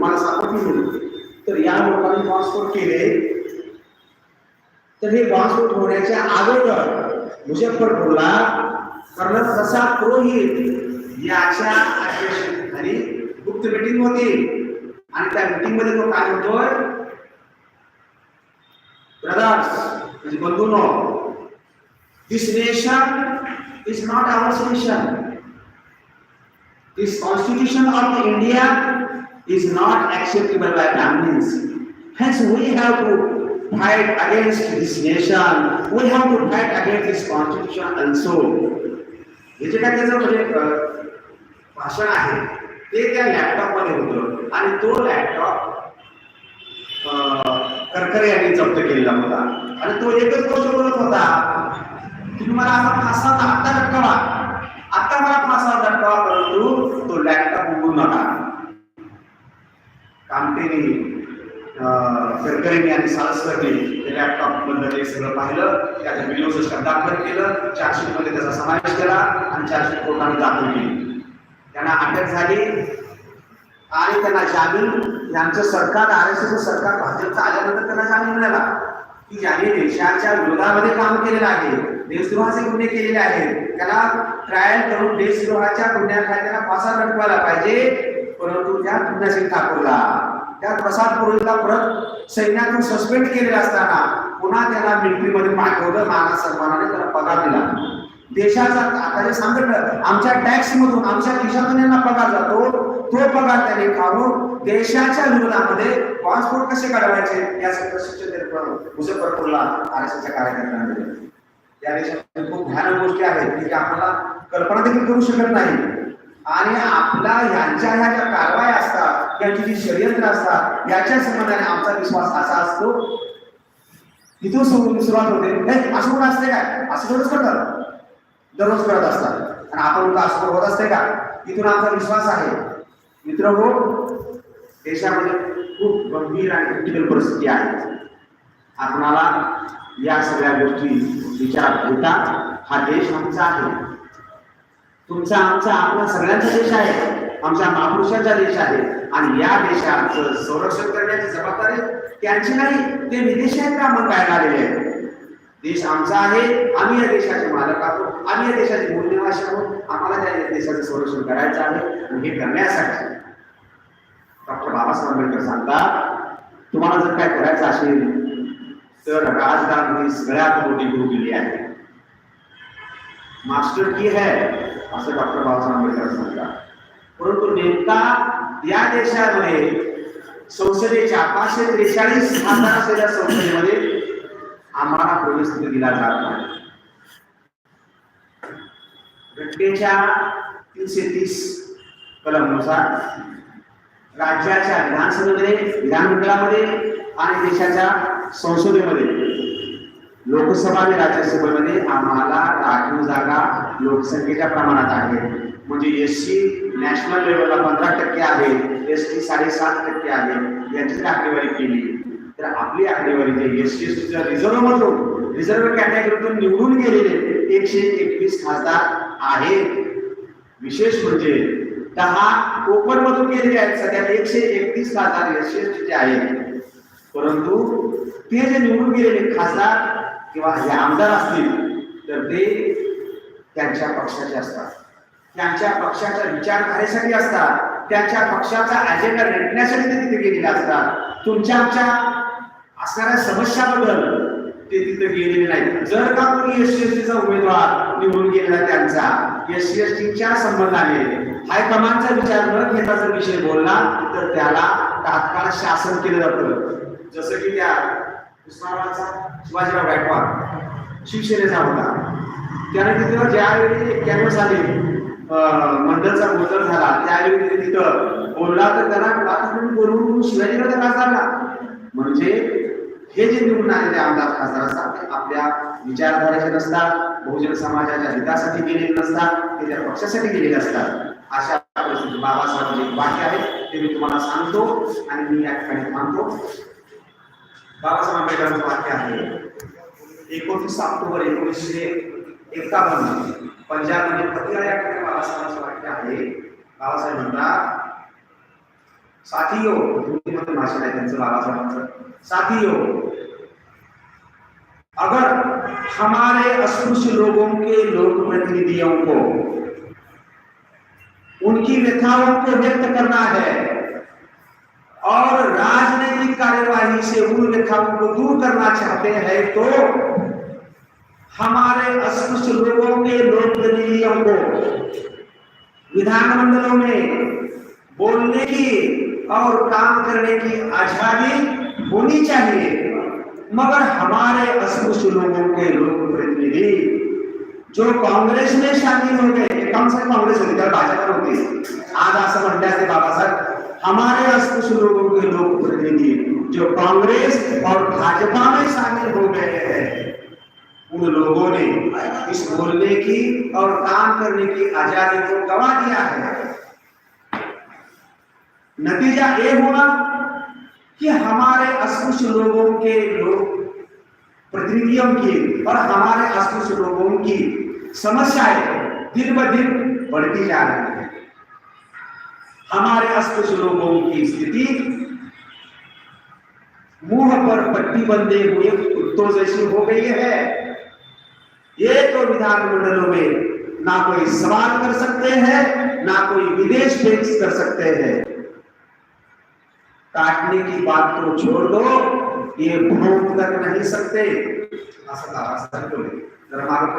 तुम्हाला सापडतील तर या लोकांनी बॉम्बस्फोट केले. तर हे बॉम्बस्फोट होण्याच्या अगोदर मुजफ्फरपूरला कर्नल प्रसाद पुरोहित याच्या अध्यक्षतेखाली गुप्त मीटिंग होती. आणि त्या मीटिंगमध्ये तो काय म्हणतोय ब्रदर्स म्हणजे बंधूनो this nation is not our nation this constitution of India is not acceptable by Brahmins. Hence, we have to fight against this nation. We have to fight against this constitution also. हे जे काय त्याचं म्हणजे भाषण आहे ते त्या लॅपटॉपमध्ये होतं आणि तो लॅपटॉप करकरे यांनी जप्त केलेला होता आणि तो एकच गोष्ट बोलत होता तुम्ही मला असा फासा आत्ता लटकावा आत्ता मला फासा लटकावा परंतु तो लॅपटॉप उघडू नका कामतेने करकरेंनी आणि सारस्वरनी ते लॅपटॉप ते सगळं पाहिलं त्याचं व्हिडिओचं शब्दांकन केलं चार्जशीटमध्ये त्याचा समावेश केला आणि चार्जशीट कोर्टाने दाखल केली. त्यांना अटक झाली आणि त्यांना जामीन यांचं सरकार आर एस एस सरकार भाजपचं आल्यानंतर त्यांना जामीन मिळाला. की ज्याने देशाच्या विरोधामध्ये काम केलेलं आहे देशद्रोहाचे गुन्हे केलेले आहेत त्याला ट्रायल करून देशद्रोहाच्या गुन्ह्याखाली त्याला फासा लटवायला पाहिजे परंतु त्या कृष्णसिंग ठाकूरला त्या प्रसाद पुरोहितला परत सैन्यातून सस्पेंड केलेला असताना पुन्हा त्याला मिलिटरीमध्ये पाठवलं माना सन्मानाने त्याला पगार दिला. देशाचा आता जे सांगितलं आमच्या टॅक्स मधून आमच्या देशातून यांना पगार जातो तो पगार त्याने काढून देशाच्या विरोधामध्ये पासपोर्ट कसे काढवायचे याचं प्रशिक्षण मुझफ्फरपूरला आर एस एसच्या कार्यकर्त्यांना दिले. या देशात खूप भयानक गोष्टी आहेत की आम्हाला कल्पना देखील करू शकत नाही. आणि आपला यांच्या ह्या ज्या कारवाया असतात यांची जी षडयंत्र असतात याच्या संबंधाने आमचा विश्वास असा असतो. तिथून सुरु- सुरुवात होते. हे असं कोण असते काय? असं थोडंच करतात दररोज करत असतात. आणि आपण म्हणतो असं होत असते का? इथून आमचा विश्वास आहे. मित्र हो देशामध्ये खूप गंभीर आणि क्रिटिकल परिस्थिती आहे. आपणाला या सगळ्या गोष्टी विचार घेता हा देश आमचा आहे. तुमचा आमचा आपला सगळ्यांचा देश आहे. आमच्या महापुरुषांचा देश आहे. आणि या देशाचं संरक्षण करण्याची जबाबदारी त्यांची नाही ते विदेशी आहेत मग बाहेर आलेले आहेत. देश आमचा आहे आम्ही या देशाचे मालक आहोत आम्ही या देशाचे मूळ आहोत. आम्हाला त्या देशाचं संरक्षण करायचं आहे. आणि हे करण्यासाठी डॉक्टर बाबासाहेब आंबेडकर सांगतात तुम्हाला जर काय करायचं असेल तर राजकारण सगळ्यात मोठी गुरुगिरी आहे. मास्टर की है? असं डॉक्टर बाबासाहेब आंबेडकर सांगतात परंतु नेमका या देशामध्ये संसदेच्या पाचशे त्रेचाळीस खासदार असलेल्या संसदेमध्ये आम्हाला प्रवेश दिला जात नाही. घटनेच्या तीनशे तीस कलमनुसार राज्याच्या विधानसभेमध्ये विधानमंडळामध्ये आणि देशाच्या संसदेमध्ये लोकसभा आणि राज्यसभेमध्ये आम्हाला राखीव जागा लोकसंख्येच्या प्रमाणात आहे. म्हणजे एस सी नॅशनल लेवलला पंधरा टक्के आहे एस टी साडेसात टक्के आहे यांची आकडेवारी केली. तर आपली आकडेवारी जे एस सी टी रिझर्व्ह मधून रिझर्व्ह कॅटेगरीतून निवडून गेलेले एकशे एकवीस खासदार आहेत विशेष म्हणजे दहा कोकण मधून गेलेले आहेत सध्या एकशे एकतीस खासदार एस चे आहेत. परंतु ते जे निवडून गेलेले खासदार किंवा हे आमदार असतील तर ते त्यांच्या पक्षाचे असतात. त्यांच्या पक्षाच्या विचारधारेसाठी असतात. त्यांच्या पक्षाचा अजेंडा रेटण्यासाठी ते तिथे गेलेले असतात. तुमच्या आमच्या असणाऱ्या समस्याबद्दल ते तिथे गेलेले नाही जर का कोणी एस सी एस टीचा उमेदवार निवडून गेलेला त्यांचा एस सी एस टीच्या संबंधाने हायकमांडचा विचार न घेता जर विषय बोलला तर त्याला तात्काळ शासन केलं जातं जसं की त्या उस्मानाबादचा शिवाजीराव गायकवाड शिवसेनेचा होता त्याने तिथं ज्यावेळी एक्क्याण्णव साली मंडळचा गोंधळ झाला त्यावेळी तिथं बोलला तर त्याला वातावरण बोलवून शिवाजीराव झाला म्हणजे हे जे निवडून आलेले आमदार खासदार असतात ते आपल्या विचारधाराचे नसतात बहुजन समाजाच्या हितासाठी गेलेले नसतात ते त्या पक्षासाठी गेलेले असतात. अशा परिस्थितीत बाबासाहेबांचे जे वाक्य आहे ते मी तुम्हाला सांगतो आणि मी या ठिकाणी थांबतो. बाबासाहेब आंबेडकरांचं वाक्य आहे एकोणतीस ऑक्टोबर एकोणीसशे एकावन्न पंजाबमध्ये ठिकाणी बाबासाहेबांचं वाक्य आहे. बाबासाहेब म्हणतात हिंदीमध्ये भाषण आहे त्यांचं बाबासाहेबांचं अगर हमारे अस्पृश्य लोगों के लोक प्रतिनिधियों को, उनकी व्यथाओं को व्यक्त करना है और राजनीतिक कार्यवाही से उन व्यथाओं को दूर करना चाहते हैं तो हमारे अस्पृश्य लोगों के लोक प्रतिनिधियों को विधानमंडलों में बोलने की और काम करने की आज़ादी होनी चाहिए, मगर हमारे अस्पृश्य लोगों के लोक प्रतिनिधि जो कांग्रेस में शामिल हो गए, कम से कम काँग्रेस होती भाजपा होती आज म्हणतात ते बाबासाहेब हमारे अस्पृश्य लोगों जो कांग्रेस और भाजपा में शामिल हो गए हैं, उन लोगों ने इस बोलने की और काम करने की आज़ादी को गवा दिया है। नतीजा ये हुआ कि हमारे अस्पृश्य लोगों के लोग, प्रतिनिधियों की और हमारे अस्पृश्य लोगों की समस्याएँ दिन ब दिन बढ़ती जा रही है। हमारे अस्पृश्य लोगों की स्थिति मुँह पर पट्टी बंधे हुए कुत्तों जैसी हो गई है। ये तो विधानमंडलों में ना कोई सवाल कर सकते हैं, ना कोई विदेश पेश कर सकते हैं। काटने की बात तो छोड़ दो, ये भोंग कर नहीं सकते। का जरा मागे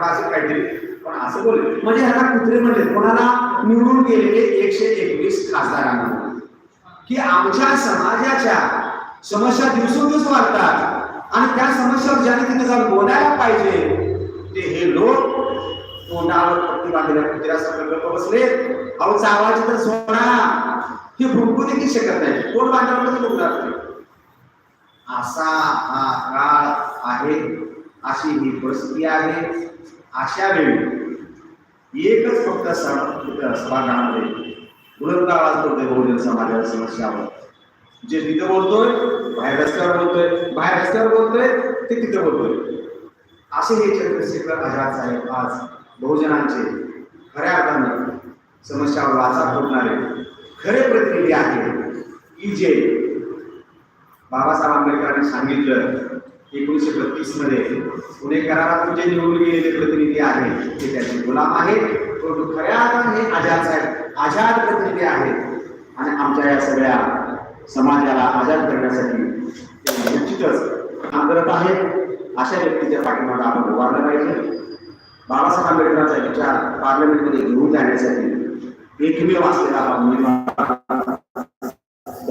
कुत्रे एकशे की समाजाच्या समस्या दिवसेंदिवस वाढतात. आणि त्या समस्यावर ज्याने तिथे जाऊन बोलायला पाहिजे ते हे लोक तोंडावर पट्टी बांधलेल्या कुत्र्यासारखं गप्प बसले. अहो चावायचे तर सोडा. हे भुंकू देखील शकत नाही. कोण बांधल्यावर कधी बोलणार नाही. असा हा काळ आहे. अशी ही परिस्थिती आहे. अशा वेळी एकच फक्त सभा- सभागृहामध्ये. बुलंद आवाज बोलतोय बहुजन समाजाच्या समस्यावर. जे तिथे बोलतोय बाहेर रस्त्यावर बोलतोय बाहेर रस्त्यावर बोलतोय ते तिथे बोलतोय. असे हे चंद्रशेखर आझाद साहेब आज बहुजनांचे खऱ्या अर्थानं समस्यावर वाचा फोडणारे खरे प्रतिनिधी आहेत. की जे बाबासाहेब आंबेडकरांनी सांगितलं एकोणीसशे बत्तीसमध्ये पुणे करारातून जे निवडून गेलेले प्रतिनिधी आहेत ते त्याचे गुलाम आहेत. परंतु खऱ्या अर्थाने हे आझाद साहेब आझाद प्रतिनिधी आहेत. आणि आमच्या या सगळ्या समाजाला आजाद करण्यासाठी निश्चितच काम करत आहेत. अशा व्यक्तीच्या पाठिंबा आपण उभारलं पाहिजे. बाबासाहेब आंबेडकरांचा विचार पार्लमेंटमध्ये घेऊन जाण्यासाठी एकमेव असलेला हा उमेदवार